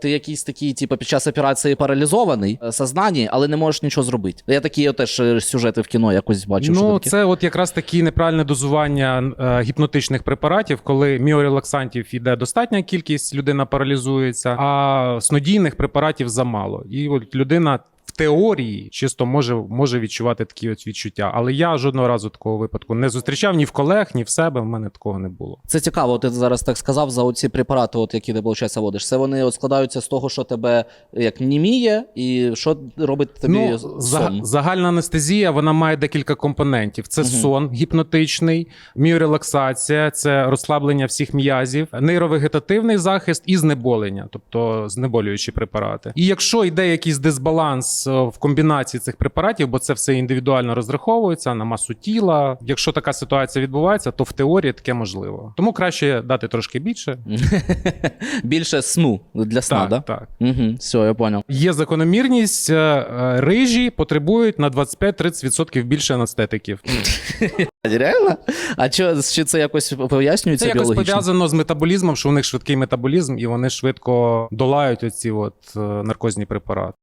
Ти якийсь такий, типу, під час операції паралізований, е, сознанні, але не можеш нічого зробити. Я такі теж е, сюжети в кіно якось бачив. Ну, що це от якраз такі неправильне дозування е, гіпнотичних препаратів, коли міорелаксантів йде достатня кількість, людина паралізується, а снодійних препаратів замало. І от людина. В теорії чисто може, може відчувати такі от відчуття, але я жодного разу такого випадку не зустрічав ні в колег, ні в себе. В мене такого не було. Це цікаво, ти зараз так сказав за оці препарати, от які ти, виходить, водиш. Це вони от складаються з того, що тебе як німіє, і що робить тобі ну, сон. за- загальна анестезія вона має декілька компонентів: це Мгм. сон гіпнотичний, міорелаксація, це розслаблення всіх м'язів, нейровегетативний захист і знеболення, тобто знеболюючі препарати. І якщо йде якийсь дисбаланс е, в комбінації цих препаратів, бо це все індивідуально розраховується на масу тіла. Якщо така ситуація відбувається, то в теорії таке можливо. Тому краще дати трошки більше. Більше сну для сна, так, да? так. Угу, все, я понял. Є закономірність, е, е, рижі потребують на 25-30% більше анестетиків. Реально? А що, чи це якось пояснюється Це якось пов'язано з метаболізмом, що у них швидкий метаболізм, і вони швидко долають оці от наркозні препарати.